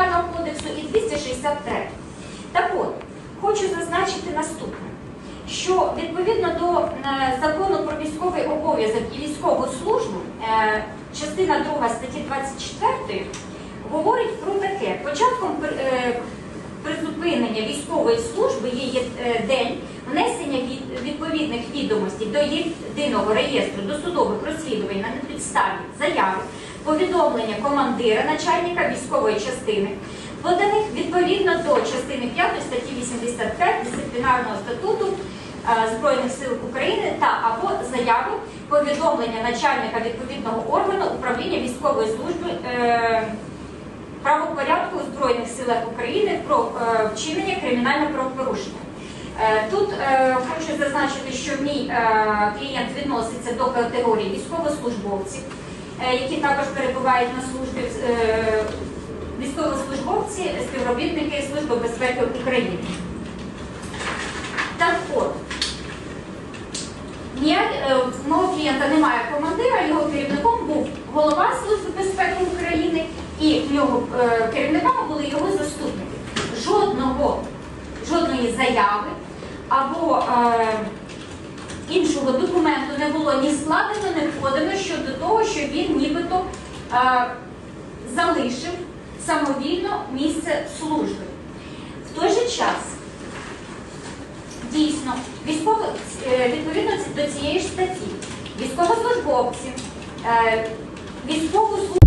Кримінального кодексу і 263. Так от, хочу зазначити наступне, що відповідно до е, закону про військовий обов'язок і військову службу, е, частина 2 статті 24 говорить про таке. Початком е, призупинення військової служби є день внесення відповідних відомостей до єдиного реєстру досудових розслідувань на підставі заяви, повідомлення командира, начальника військової частини, поданих відповідно до частини 5 статті 85 дисциплінарного статуту е, Збройних сил України та або заяви повідомлення начальника відповідного органу управління військової служби. е, правопорядку у Збройних силах України про е, вчинення кримінального правопорушення. Тут е, хочу зазначити, що мій е, клієнт відноситься до категорії військовослужбовців, які також перебувають на службі е, військовослужбовці, співробітники Служби безпеки України. Так от, е, мого клієнта немає командира, його керівником був голова Служби безпеки України і е, керівниками були його заступники. Жодного, жодної заяви або е, іншого документу не було ні складено, ні подано щодо того, що він нібито е, залишив самовільно місце служби. В той же час Дійсно, військово, е, відповідно до цієї ж статті, військовослужбовці, е, військову службу